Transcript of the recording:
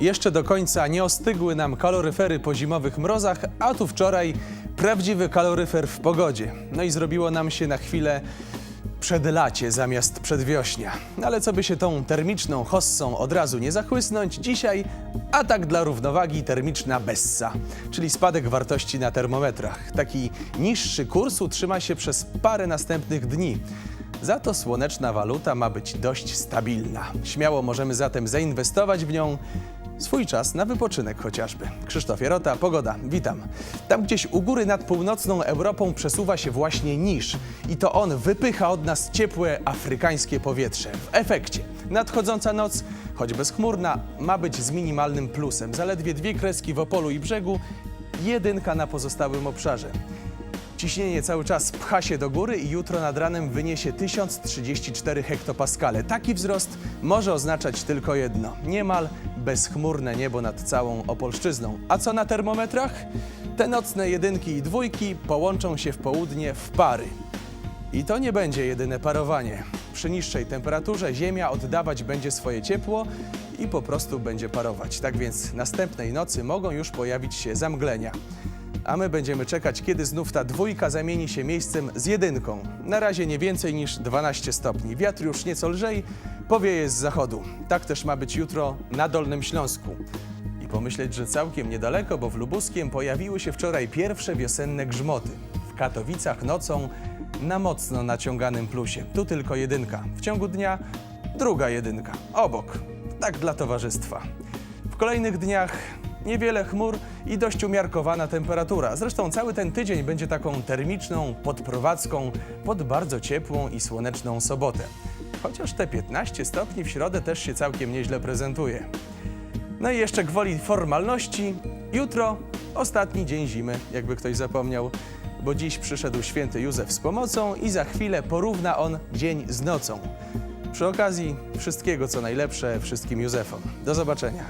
Jeszcze do końca nie ostygły nam kaloryfery po zimowych mrozach, a tu wczoraj prawdziwy kaloryfer w pogodzie. No i zrobiło nam się na chwilę przedlacie zamiast przedwiośnia. Ale co by się tą termiczną hossą od razu nie zachłysnąć, dzisiaj atak dla równowagi termiczna Bessa, czyli spadek wartości na termometrach. Taki niższy kurs utrzyma się przez parę następnych dni. Za to słoneczna waluta ma być dość stabilna. Śmiało możemy zatem zainwestować w nią swój czas na wypoczynek chociażby. Krzysztof Jarota, Pogoda, witam. Tam gdzieś u góry nad północną Europą przesuwa się właśnie niż i to on wypycha od nas ciepłe afrykańskie powietrze. W efekcie nadchodząca noc, choć bezchmurna, ma być z minimalnym plusem. Zaledwie dwie kreski w Opolu i brzegu, jedynka na pozostałym obszarze. Ciśnienie cały czas pcha się do góry i jutro nad ranem wyniesie 1034 hektopaskale. Taki wzrost może oznaczać tylko jedno: niemal bezchmurne niebo nad całą Opolszczyzną. A co na termometrach? Te nocne jedynki i dwójki połączą się w południe w pary. I to nie będzie jedyne parowanie. Przy niższej temperaturze Ziemia oddawać będzie swoje ciepło i po prostu będzie parować. Tak więc następnej nocy mogą już pojawić się zamglenia. A my będziemy czekać, kiedy znów ta dwójka zamieni się miejscem z jedynką. Na razie nie więcej niż 12 stopni. Wiatr już nieco lżej, powieje z zachodu. Tak też ma być jutro na Dolnym Śląsku. I pomyśleć, że całkiem niedaleko, bo w Lubuskiem pojawiły się wczoraj pierwsze wiosenne grzmoty. W Katowicach nocą na mocno naciąganym plusie. Tu tylko jedynka. W ciągu dnia druga jedynka. Obok. Tak dla towarzystwa. W kolejnych dniach niewiele chmur i dość umiarkowana temperatura. Zresztą cały ten tydzień będzie taką termiczną podprowadzką pod bardzo ciepłą i słoneczną sobotę. Chociaż te 15 stopni w środę też się całkiem nieźle prezentuje. No i jeszcze gwoli formalności. Jutro ostatni dzień zimy, jakby ktoś zapomniał, bo dziś przyszedł święty Józef z pomocą i za chwilę porówna on dzień z nocą. Przy okazji wszystkiego co najlepsze wszystkim Józefom. Do zobaczenia.